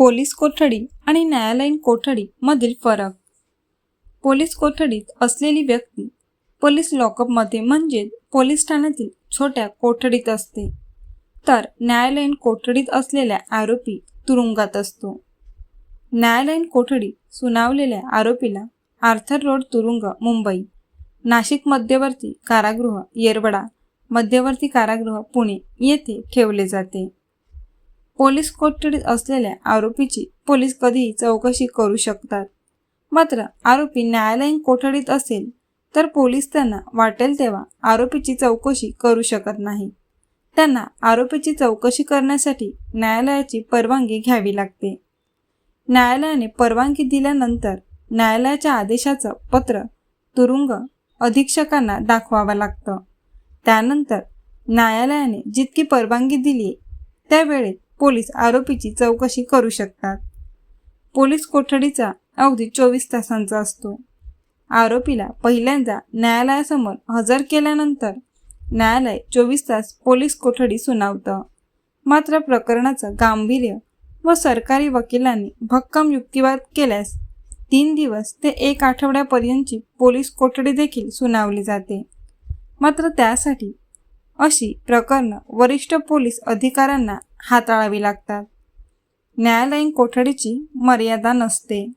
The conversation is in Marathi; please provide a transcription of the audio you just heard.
पोलीस कोठडी आणि न्यायालयीन कोठडी मधील फरक. पोलीस कोठडीत असलेली व्यक्ती पोलीस लॉकअपमध्ये म्हणजेच पोलीस ठाण्यातील छोट्या कोठडीत असते. तर न्यायालयीन कोठडीत असलेला आरोपी तुरुंगात असतो. न्यायालयीन कोठडी सुनावलेल्या आरोपीला आर्थर रोड तुरुंग मुंबई. नाशिक मध्यवर्ती कारागृह येरवडा. मध्यवर्ती कारागृह पुणे येथे ठेवले जाते. पोलीस कोठडीत असलेल्या आरोपीची पोलीस कधीही चौकशी करू शकतात. मात्र आरोपी न्यायालयीन कोठडीत असेल तर पोलीस त्यांना वाटेल तेव्हा आरोपीची चौकशी करू शकत नाही. त्यांना आरोपीची चौकशी करण्यासाठी न्यायालयाची परवानगी घ्यावी लागते. न्यायालयाने परवानगी दिल्यानंतर न्यायालयाच्या आदेशाचं पत्र तुरुंग अधीक्षकांना दाखवावं लागतं. त्यानंतर न्यायालयाने जितकी परवानगी दिली त्यावेळेत पोलीस आरोपीची चौकशी करू शकतात. पोलीस कोठडीचा अवधी चोवीस तासांचा असतो. आरोपीला पहिल्यांदा न्यायालयासमोर हजर केल्यानंतर न्यायालय चोवीस तास पोलीस कोठडी सुनावतं. मात्र प्रकरणाचं गांभीर्य व सरकारी वकिलांनी भक्कम युक्तिवाद केल्यास तीन दिवस ते एक आठवड्यापर्यंतची पोलीस कोठडी देखील सुनावली जाते. मात्र त्यासाठी अशी प्रकरणं वरिष्ठ पोलीस अधिकाऱ्यांना हाताळावी लागतात. न्यायालयीन कोठडीची मर्यादा नसते.